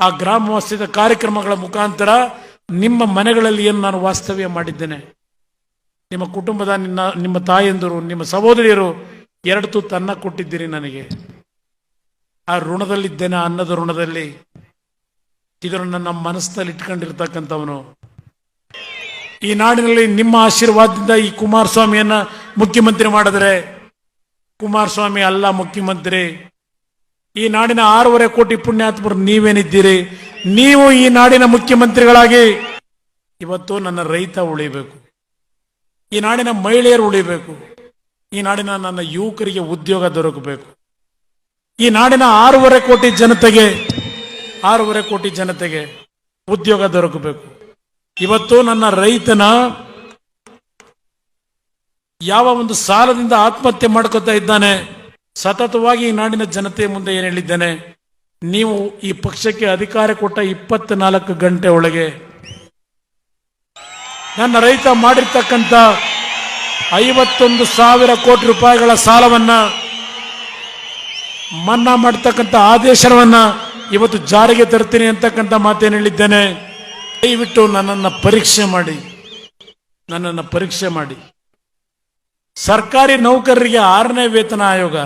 ಆ ಗ್ರಾಮ ವಾಸ್ತವ್ಯದ ಕಾರ್ಯಕ್ರಮಗಳ ಮುಖಾಂತರ ನಿಮ್ಮ ಮನೆಗಳಲ್ಲಿ ಏನು ನಾನು ವಾಸ್ತವ್ಯ ಮಾಡಿದ್ದೇನೆ ನಿಮ್ಮ ಕುಟುಂಬದ ನಿನ್ನ ನಿಮ್ಮ ತಾಯಂದಿರು ನಿಮ್ಮ ಸಹೋದರಿಯರು ಎರಡು ತುತ್ತು ಅನ್ನ ಕೊಟ್ಟಿದ್ದೀರಿ ನನಗೆ. ಆ ಋಣದಲ್ಲಿದ್ದೇನೆ ಅನ್ನದ ಋಣದಲ್ಲಿ. ಇದನ್ನು ನನ್ನ ಮನಸ್ಸಲ್ಲಿ ಇಟ್ಕೊಂಡಿರ್ತಕ್ಕಂಥವನು. ಈ ನಾಡಿನಲ್ಲಿ ನಿಮ್ಮ ಆಶೀರ್ವಾದದಿಂದ ಈ ಕುಮಾರಸ್ವಾಮಿಯನ್ನ ಮುಖ್ಯಮಂತ್ರಿ ಮಾಡಿದ್ರೆ, ಕುಮಾರಸ್ವಾಮಿ ಅಲ್ಲ ಮುಖ್ಯಮಂತ್ರಿ. ಈ ನಾಡಿನ ಆರೂವರೆ ಕೋಟಿ ಪುಣ್ಯಾತ್ಮರು ನೀವೇನಿದ್ದೀರಿ? ನೀವು ಈ ನಾಡಿನ ಮುಖ್ಯಮಂತ್ರಿಗಳಾಗಿ ಇವತ್ತು ನನ್ನ ರೈತ ಉಳಿಬೇಕು. ಈ ನಾಡಿನ ಮಹಿಳೆಯರು ಉಳಿಬೇಕು. ಈ ನಾಡಿನ ನನ್ನ ಯುವಕರಿಗೆ ಉದ್ಯೋಗ ದೊರಕಬೇಕು. ಈ ನಾಡಿನ ಆರೂವರೆ ಕೋಟಿ ಜನತೆಗೆ, ಆರೂವರೆ ಕೋಟಿ ಜನತೆಗೆ ಉದ್ಯೋಗ ದೊರಕಬೇಕು. ಇವತ್ತು ನನ್ನ ರೈತನ ಯಾವ ಒಂದು ಸಾಲದಿಂದ ಆತ್ಮಹತ್ಯೆ ಮಾಡ್ಕೊತಾ ಇದ್ದಾನೆ, ಸತತವಾಗಿ ಈ ನಾಡಿನ ಜನತೆ ಮುಂದೆ ಏನು ಹೇಳಿದ್ದೇನೆ, ನೀವು ಈ ಪಕ್ಷಕ್ಕೆ ಅಧಿಕಾರ ಕೊಟ್ಟ ಇಪ್ಪತ್ನಾಲ್ಕು ಗಂಟೆ ಒಳಗೆ ನನ್ನ ರೈತ ಮಾಡಿರ್ತಕ್ಕಂಥ ಐವತ್ತೊಂದು ಸಾವಿರ ಕೋಟಿ ರೂಪಾಯಿಗಳ ಸಾಲವನ್ನ ಮನ್ನಾ ಮಾಡ್ತಕ್ಕಂಥ ಆದೇಶವನ್ನ ಇವತ್ತು ಜಾರಿಗೆ ತರ್ತೀನಿ ಅಂತಕ್ಕಂಥ ಮಾತೇನು ಹೇಳಿದ್ದೇನೆ. ದಯವಿಟ್ಟು ನನ್ನನ್ನು ಪರೀಕ್ಷೆ ಮಾಡಿ. ನನ್ನನ್ನು ಪರೀಕ್ಷೆ ಮಾಡಿ. ಸರ್ಕಾರಿ ನೌಕರರಿಗೆ ಆರನೇ ವೇತನ ಆಯೋಗ.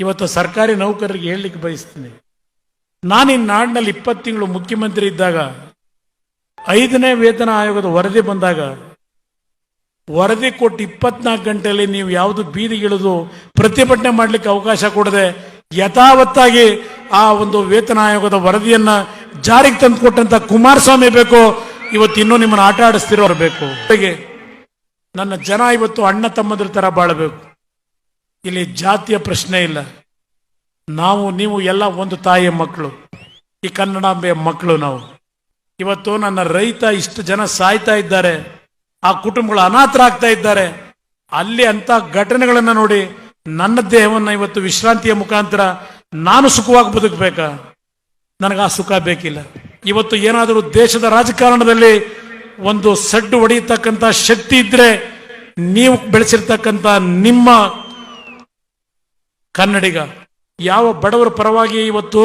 ಇವತ್ತು ಸರ್ಕಾರಿ ನೌಕರರಿಗೆ ಹೇಳಲಿಕ್ಕೆ ಬಯಸ್ತೀನಿ. ನಾನು ಈ ನಾಡಿನಲ್ಲಿ ಇಪ್ಪತ್ತು ತಿಂಗಳು ಮುಖ್ಯಮಂತ್ರಿ ಇದ್ದಾಗ, ಐದನೇ ವೇತನ ಆಯೋಗದ ವರದಿ ಬಂದಾಗ ವರದಿ ಕೊಟ್ಟು ಇಪ್ಪತ್ನಾಲ್ಕು ಗಂಟೆಯಲ್ಲಿ ನೀವು ಯಾವುದು ಬೀದಿಗಿಳಿದು ಪ್ರತಿಭಟನೆ ಮಾಡಲಿಕ್ಕೆ ಅವಕಾಶ ಕೊಡದೆ ಯಥಾವತ್ತಾಗಿ ಆ ಒಂದು ವೇತನ ಆಯೋಗದ ವರದಿಯನ್ನು ಜಾರಿಗೆ ತಂದು ಕೊಟ್ಟಂತ ಕುಮಾರಸ್ವಾಮಿ ಬೇಕು, ಇವತ್ತು ಇನ್ನೂ ನಿಮ್ಮನ್ನು ಆಟ ಆಡಿಸ್ತಿರೋರು ಬೇಕು. ಹೇಗೆ ನನ್ನ ಜನ ಇವತ್ತು ಅಣ್ಣ ತಮ್ಮದ್ರ ತರ ಬಾಳಬೇಕು. ಇಲ್ಲಿ ಜಾತಿಯ ಪ್ರಶ್ನೆ ಇಲ್ಲ. ನಾವು, ನೀವು ಎಲ್ಲ ಒಂದು ತಾಯಿಯ ಮಕ್ಕಳು. ಈ ಕನ್ನಡಾಂಬೆಯ ಮಕ್ಕಳು ನಾವು. ಇವತ್ತು ನನ್ನ ರೈತ ಇಷ್ಟು ಜನ ಸಾಯ್ತಾ ಇದ್ದಾರೆ. ಆ ಕುಟುಂಬಗಳು ಅನಾಥರಾಗ್ತಾ ಇದ್ದಾರೆ. ಅಲ್ಲಿ ಅಂತ ಘಟನೆಗಳನ್ನ ನೋಡಿ ನನ್ನ ದೇಹವನ್ನು ಇವತ್ತು ವಿಶ್ರಾಂತಿಯ ಮುಖಾಂತರ ನಾನು ಸುಖವಾಗಿ ಬದುಕಬೇಕಾ? ನನಗೆ ಆ ಸುಖ ಬೇಕಿಲ್ಲ. ಇವತ್ತು ಏನಾದರೂ ದೇಶದ ರಾಜಕಾರಣದಲ್ಲಿ ಒಂದು ಸಡ್ಡು ಹೊಡೆಯತಕ್ಕಂಥ ಶಕ್ತಿ ಇದ್ರೆ ನೀವು ಬೆಳೆಸಿರ್ತಕ್ಕಂಥ ನಿಮ್ಮ ಕನ್ನಡಿಗ. ಯಾವ ಬಡವರ ಪರವಾಗಿ ಇವತ್ತು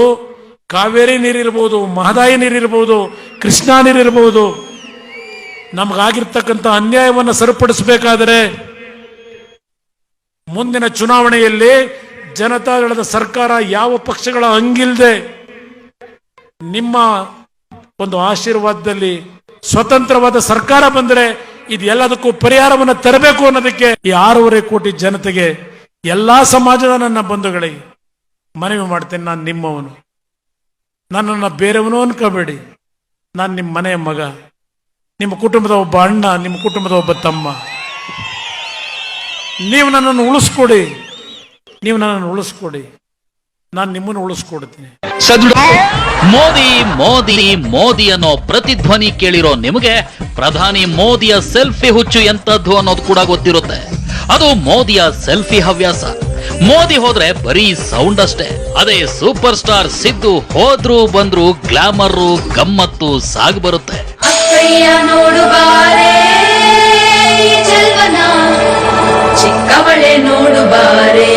ಕಾವೇರಿ ನೀರಿರ್ಬೋದು, ಮಹದಾಯಿ ನೀರಿರ್ಬೋದು, ಕೃಷ್ಣಾ ನೀರಿರ್ಬೋದು ನಮಗಾಗಿರ್ತಕ್ಕಂಥ ಅನ್ಯಾಯವನ್ನು ಸರಿಪಡಿಸಬೇಕಾದರೆ ಮುಂದಿನ ಚುನಾವಣೆಯಲ್ಲಿ ಜನತಾದಳದ ಸರ್ಕಾರ ಯಾವ ಪಕ್ಷಗಳ ಹಂಗಿಲ್ಲದೆ ನಿಮ್ಮ ಒಂದು ಆಶೀರ್ವಾದದಲ್ಲಿ ಸ್ವತಂತ್ರವಾದ ಸರ್ಕಾರ ಬಂದರೆ ಇದು ಎಲ್ಲದಕ್ಕೂ ಪರಿಹಾರವನ್ನು ತರಬೇಕು ಅನ್ನೋದಕ್ಕೆ ಈ ಆರೂವರೆ ಕೋಟಿ ಜನತೆಗೆ ಎಲ್ಲಾ ಸಮಾಜದ ನನ್ನ ಬಂಧುಗಳಿಗೆ ಮನವಿ ಮಾಡ್ತೇನೆ. ನಾನು ನಿಮ್ಮವನು. ನನ್ನನ್ನು ಬೇರೆಯವನು ಅನ್ಕೋಬೇಡಿ. ನಾನು ನಿಮ್ಮ ಮನೆಯ ಮಗ. ನಿಮ್ಮ ಕುಟುಂಬದ ಒಬ್ಬ ಅಣ್ಣ, ನಿಮ್ಮ ಕುಟುಂಬದ ಒಬ್ಬ ತಮ್ಮ. ನೀವು ನನ್ನನ್ನು ಉಳಿಸ್ಕೊಡಿ. ನೀವು ನನ್ನನ್ನು ಉಳಿಸ್ಕೊಡಿ. ನಾನು ನಿಮ್ಮನ್ನು ಉಳಿಸ್ಕೊಡ್ತೀನಿ. ಮೋದಿ ಮೋದಿ ಮೋದಿ ಅನ್ನೋ ಪ್ರತಿಧ್ವನಿ ಕೇಳಿರೋ ನಿಮಗೆ ಪ್ರಧಾನಿ ಮೋದಿಯ ಸೆಲ್ಫಿ ಹುಚ್ಚು ಎಂತದ್ದು ಅನ್ನೋದು ಕೂಡ ಗೊತ್ತಿರುತ್ತೆ. ಅದು ಮೋದಿಯ ಸೆಲ್ಫಿ ಹವ್ಯಾಸ. ಮೋದಿ ಹೋದ್ರೆ ಬರೀ ಸೌಂಡ್ ಅಷ್ಟೇ. ಅದೇ ಸೂಪರ್ ಸ್ಟಾರ್ ಸಿದ್ದು ಹೋದ್ರು ಬಂದ್ರು ಗ್ಲಾಮರ್ ಗಮ್ಮತ್ತು ಸಾಗ್ ಬರುತ್ತೆ. ನೋಡುಬಾರೆ ಚೆಲ್ವನ ಚಿಕ್ಕವಳೆ ನೋಡುಬಾರೆ ಚಿಕ್ಕವಳೆ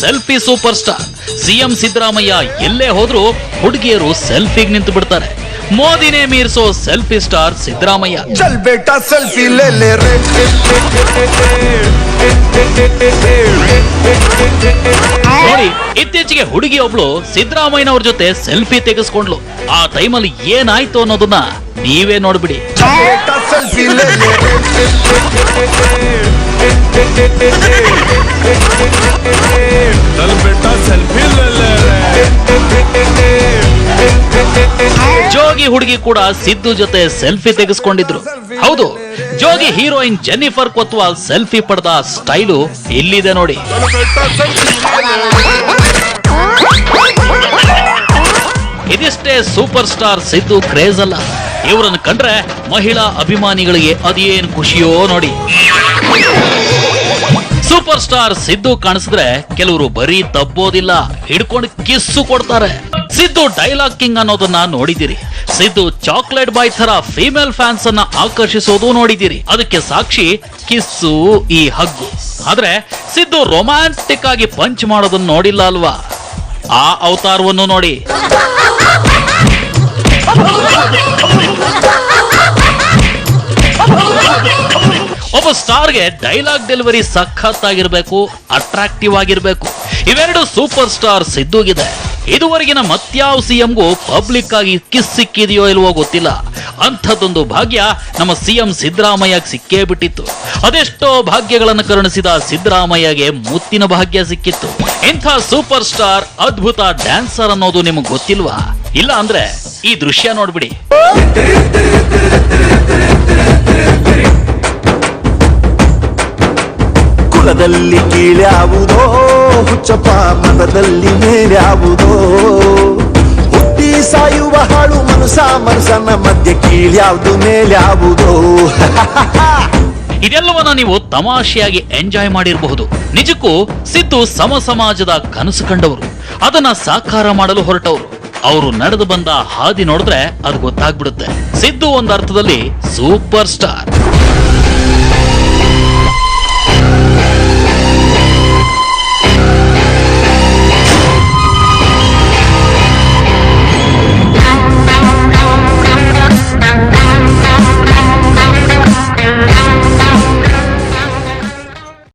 selfie super star CM Siddaramaiah ಎಲ್ಲೇ ಹೋದ್ರೂ ಹುಡುಗಿಯರು ಸೆಲ್ಫಿಗೆ ನಿಂತು ಬಿಡ್ತಾರೆ ಮೋದಿನೇ ಮೀರಿಸೋ ಸೆಲ್ಫಿ ಸ್ಟಾರ್ ಸಿದ್ದರಾಮಯ್ಯ ನೋಡಿ ಇತ್ತೀಚೆಗೆ ಹುಡುಗಿಯೊಬ್ಳು ಸಿದ್ದರಾಮಯ್ಯನವ್ರ ಜೊತೆ ಸೆಲ್ಫಿ ತೆಗೆಸ್ಕೊಂಡ್ಲು ಆ ಟೈಮಲ್ಲಿ ಏನಾಯ್ತು ಅನ್ನೋದನ್ನ ನೀವೇ ನೋಡ್ಬಿಡಿ. ಜೋಗಿ ಹುಡುಗಿ ಕೂಡ ಸಿದ್ದು ಜೊತೆ ಸೆಲ್ಫಿ ತೆಗೆಸ್ಕೊಂಡಿದ್ರು. ಹೌದು, Jogi heroine Jennifer Kotwal selfie ಪಡೆದ ಸ್ಟೈಲು ಇಲ್ಲಿದೆ ನೋಡಿ. ಇದಿಷ್ಟೇ ಸೂಪರ್ ಸ್ಟಾರ್ ಸಿದ್ದು ಕ್ರೇಜ್ ಅಲ್ಲ. ಇವರನ್ನು ಕಂಡ್ರೆ ಮಹಿಳಾ ಅಭಿಮಾನಿಗಳಿಗೆ ಅದೇನ್ ಖುಷಿಯೋ ನೋಡಿ. ಸೂಪರ್ ಸ್ಟಾರ್ ಸಿದ್ದು ಕಾಣಿಸಿದ್ರೆ ಕೆಲವರು ಬರೀ ತಬ್ಬೋದಿಲ್ಲ ಹಿಡ್ಕೊಂಡು ಕಿಸ್ಸು ಕೊಡ್ತಾರೆ. ಸಿದ್ದು ಡೈಲಾಗ್ ಕಿಂಗ್ ಅನ್ನೋದನ್ನ ನೋಡಿದಿರಿ ಸಿದ್ದು ಚಾಕ್ಲೇಟ್ ಬಾಯ್ ತರ ಫೀಮೇಲ್ ಫ್ಯಾನ್ಸ್ ಅನ್ನ ಆಕರ್ಷಿಸೋದು ನೋಡಿದಿರಿ ಅದಕ್ಕೆ ಸಾಕ್ಷಿ ಕಿಸ್ಸು ಈ ಹಗ್ಗು. ಆದ್ರೆ ಸಿದ್ದು ರೊಮ್ಯಾಂಟಿಕ್ ಆಗಿ ಪಂಚ್ ಮಾಡೋದನ್ನ ನೋಡಿಲ್ಲ ಅಲ್ವಾ? ಆ ಅವತಾರವನ್ನು ನೋಡಿ. ಒಬ್ಬ ಸ್ಟಾರ್ಗೆ ಡೈಲಾಗ್ ಡೆಲಿವರಿ ಸಖತ್ತಾಗಿರ್ಬೇಕು ಅಟ್ರಾಕ್ಟಿವ್ ಆಗಿರ್ಬೇಕು. ಇವೆರಡು ಸೂಪರ್ ಸ್ಟಾರ್ ಸಿದ್ದುಗಿದೆ ಇದುವರೆಗಿನ ಮತ್ಯಾವ್ ಸಿಎಂಗೂ ಪಬ್ಲಿಕ್ ಆಗಿ ಕಿಸ್ ಸಿಕ್ಕಿದೆಯೋ ಇಲ್ವೋ ಗೊತ್ತಿಲ್ಲ. ಅಂಥದ್ದೊಂದು ಭಾಗ್ಯ ನಮ್ಮ ಸಿಎಂ ಸಿದ್ದರಾಮಯ್ಯಗೆ ಸಿಕ್ಕೇ ಬಿಟ್ಟಿತ್ತು. ಅದೆಷ್ಟೋ ಭಾಗ್ಯಗಳನ್ನು ಕರುಣಿಸಿದ ಸಿದ್ದರಾಮಯ್ಯಗೆ ಮುತ್ತಿನ ಭಾಗ್ಯ ಸಿಕ್ಕಿತ್ತು. ಇಂಥ ಸೂಪರ್ ಸ್ಟಾರ್ ಅದ್ಭುತ ಡ್ಯಾನ್ಸರ್ ಅನ್ನೋದು ನಿಮಗೆ ಗೊತ್ತಿಲ್ವಾ? ಇಲ್ಲ ಅಂದ್ರೆ ಈ ದೃಶ್ಯ ನೋಡ್ಬಿಡಿ. ಕುಲದಲ್ಲಿ ಕೀಳ್ಯಾವುದೋ ಹುಚ್ಚಪ್ಪ ಪಾಪದಲ್ಲಿ ಮೇಲ್ಯಾವುದೋ ಹುಟ್ಟಿ ಸಾಯುವ ಹಾಳು ಮನುಸ ಮನಸನ ಮಧ್ಯೆ ಕೀಳ್ಯಾವುದು ಮೇಲ್ಯಾವುದೋ ಇದೆಲ್ಲವನ್ನ ನೀವು ತಮಾಷೆಯಾಗಿ ಎಂಜಾಯ್ ಮಾಡಿರಬಹುದು. ನಿಜಕ್ಕೂ ಸಿದ್ದು ಸಮ ಸಮಾಜದ ಕನಸು ಕಂಡವರು. ಅದನ್ನ ಸಾಕಾರ ಮಾಡಲು ಹೊರಟವರು. ಅವರು ನಡೆದು ಬಂದ ಹಾದಿ ನೋಡಿದ್ರೆ ಅದು ಗೊತ್ತಾಗ್ಬಿಡುತ್ತೆ. ಸಿದ್ದು ಒಂದರ್ಥದಲ್ಲಿ ಸೂಪರ್ ಸ್ಟಾರ್.